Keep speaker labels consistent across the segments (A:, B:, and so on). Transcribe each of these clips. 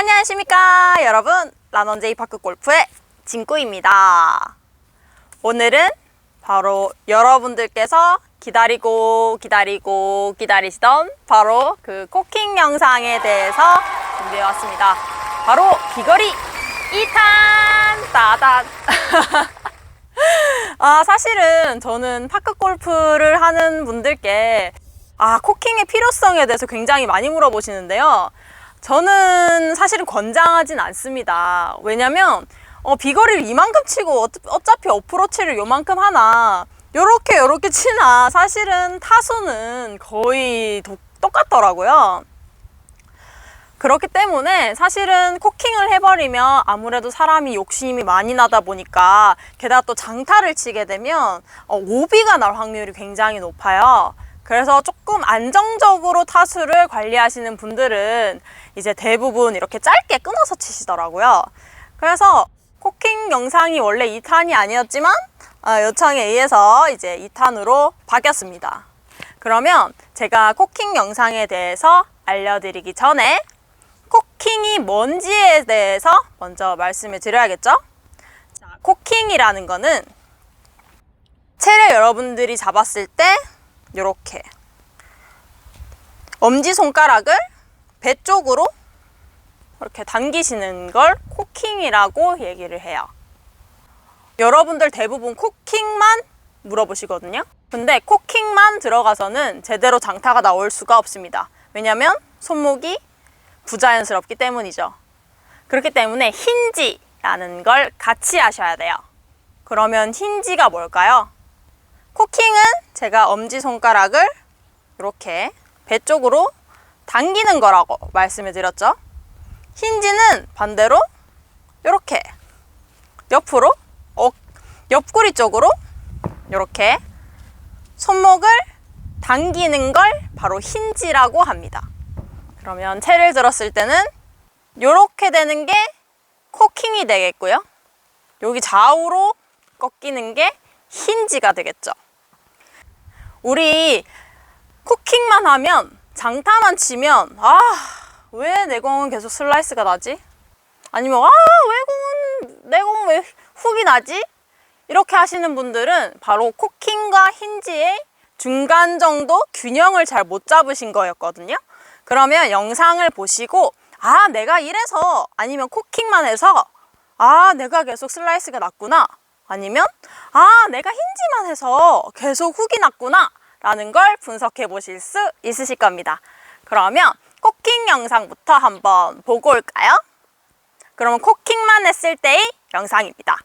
A: 안녕하십니까 여러분. 라넌제이 파크 골프의 진꾸입니다. 오늘은 바로 여러분들께서 기다리고 기다리고 기다리시던 바로 그 코킹 영상에 대해서 준비해 왔습니다. 바로 비거리 2탄! 따단. 아 사실은 저는 파크 골프를 하는 분들께 아 코킹의 필요성에 대해서 굉장히 많이 물어보시는데요 저는 사실은 권장하진 않습니다. 왜냐면 어, 비거리를 이만큼 치고 어- 어차피 어프로치를 요만큼 하나 요렇게 요렇게 치나 사실은 타수는 거의 도- 똑같더라고요. 그렇기 때문에 사실은 코킹을 해버리면 아무래도 사람이 욕심이 많이 나다 보니까 게다가 또 장타를 치게 되면 어, 오비가 날 확률이 굉장히 높아요. 그래서 조금 안정적으로 타수를 관리하시는 분들은 이제 대부분 이렇게 짧게 끊어서 치시더라고요. 그래서 코킹 영상이 원래 2탄이 아니었지만 아, 요청에 의해서 이제 2탄으로 바뀌었습니다. 그러면 제가 코킹 영상에 대해서 알려드리기 전에 코킹이 뭔지에 대해서 먼저 말씀을 드려야겠죠? 자, 코킹이라는 거는 채를 여러분들이 잡았을 때 이렇게 엄지 손가락을 배 쪽으로 이렇게 당기시는 걸 코킹이라고 얘기를 해요. 여러분들 대부분 코킹만 물어보시거든요. 근데 코킹만 들어가서는 제대로 장타가 나올 수가 없습니다. 왜냐면 손목이 부자연스럽기 때문이죠. 그렇기 때문에 힌지라는 걸 같이 하셔야 돼요. 그러면 힌지가 뭘까요? 코킹은 제가 엄지손가락을 이렇게 배 쪽으로 당기는 거라고 말씀을 드렸죠. 힌지는 반대로 이렇게 옆으로 어, 옆구리 쪽으로 이렇게 손목을 당기는 걸 바로 힌지라고 합니다. 그러면 채를 들었을 때는 이렇게 되는 게 코킹이 되겠고요. 여기 좌우로 꺾이는 게 힌지가 되겠죠. 우리 코킹만 하면 장타만 치면 아 왜 내 공은 계속 슬라이스가 나지? 아니면 아 왜 공은 내 공은 왜 훅이 나지? 이렇게 하시는 분들은 바로 코킹과 힌지의 중간 정도 균형을 잘 못 잡으신 거였거든요. 그러면 영상을 보시고 아 내가 이래서 아니면 코킹만 해서 아 내가 계속 슬라이스가 났구나 아니면 아 내가 힌지만 해서 계속 훅이 났구나 라는 걸 분석해 보실 수 있으실 겁니다. 그러면 코킹 영상부터 한번 보고 올까요? 그러면 코킹만 했을 때의 영상입니다.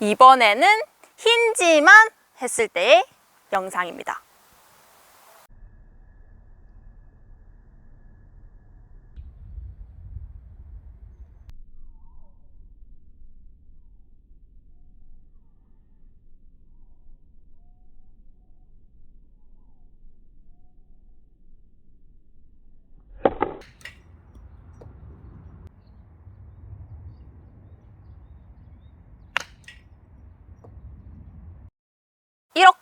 A: 이번에는 힌지만 했을 때의 영상입니다.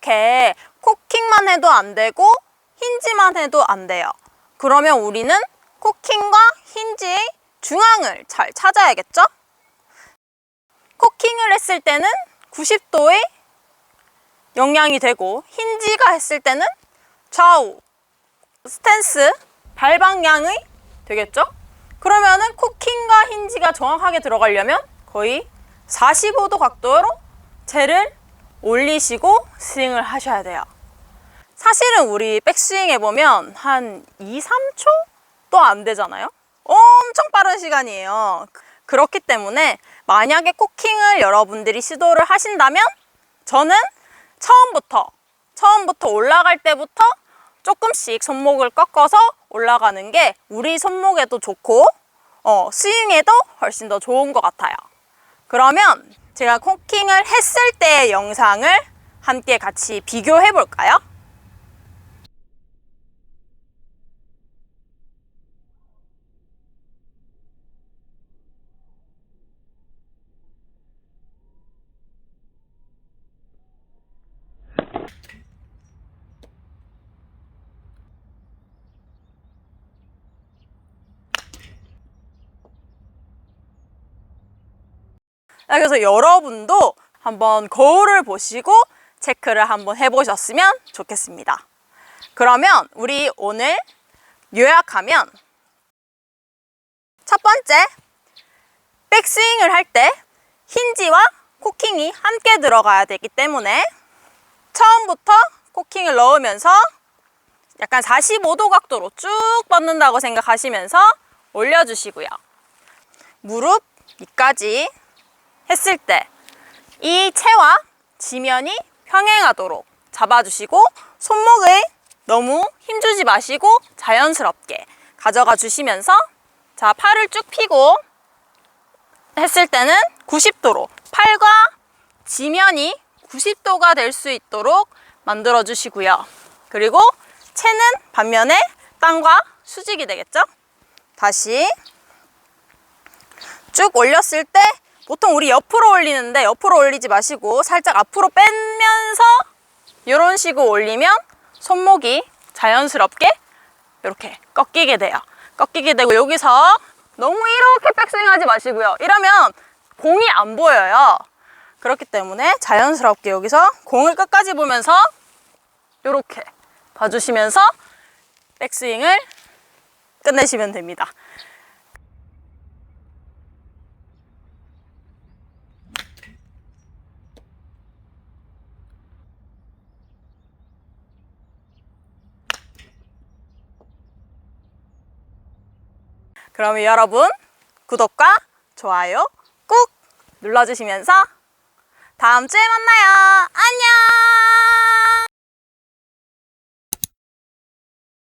A: 이렇게 코킹만 해도 안 되고 힌지만 해도 안 돼요. 그러면 우리는 코킹과 힌지의 중앙을 잘 찾아야겠죠? 코킹을 했을 때는 90도의 영향이 되고 힌지가 했을 때는 좌우 스탠스 발 방향의 되겠죠? 그러면은 코킹과 힌지가 정확하게 들어가려면 거의 45도 각도로 채를 올리시고 스윙을 하셔야 돼요. 사실은 우리 백스윙 해보면 한 2, 3초도 안 되잖아요? 엄청 빠른 시간이에요. 그렇기 때문에 만약에 코킹을 여러분들이 시도를 하신다면 저는 처음부터, 처음부터 올라갈 때부터 조금씩 손목을 꺾어서 올라가는 게 우리 손목에도 좋고, 어, 스윙에도 훨씬 더 좋은 것 같아요. 그러면 제가 코킹을 했을 때의 영상을 함께 같이 비교해 볼까요? 그래서 여러분도 한번 거울을 보시고 체크를 한번 해보셨으면 좋겠습니다. 그러면 우리 오늘 요약하면 첫 번째, 백스윙을 할 때 힌지와 코킹이 함께 들어가야 되기 때문에 처음부터 코킹을 넣으면서 약간 45도 각도로 쭉 뻗는다고 생각하시면서 올려주시고요. 무릎 밑까지 했을 때 이 채와 지면이 평행하도록 잡아주시고 손목을 너무 힘주지 마시고 자연스럽게 가져가 주시면서 자 팔을 쭉 펴고 했을 때는 90도로 팔과 지면이 90도가 될 수 있도록 만들어 주시고요. 그리고 채는 반면에 땅과 수직이 되겠죠? 다시 쭉 올렸을 때 보통 우리 옆으로 올리는데 옆으로 올리지 마시고 살짝 앞으로 빼면서 이런 식으로 올리면 손목이 자연스럽게 이렇게 꺾이게 돼요. 꺾이게 되고 여기서 너무 이렇게 백스윙 하지 마시고요. 이러면 공이 안 보여요. 그렇기 때문에 자연스럽게 여기서 공을 끝까지 보면서 이렇게 봐주시면서 백스윙을 끝내시면 됩니다. 그러면 여러분 구독과 좋아요 꾹 눌러주시면서 다음 주에 만나요. 안녕!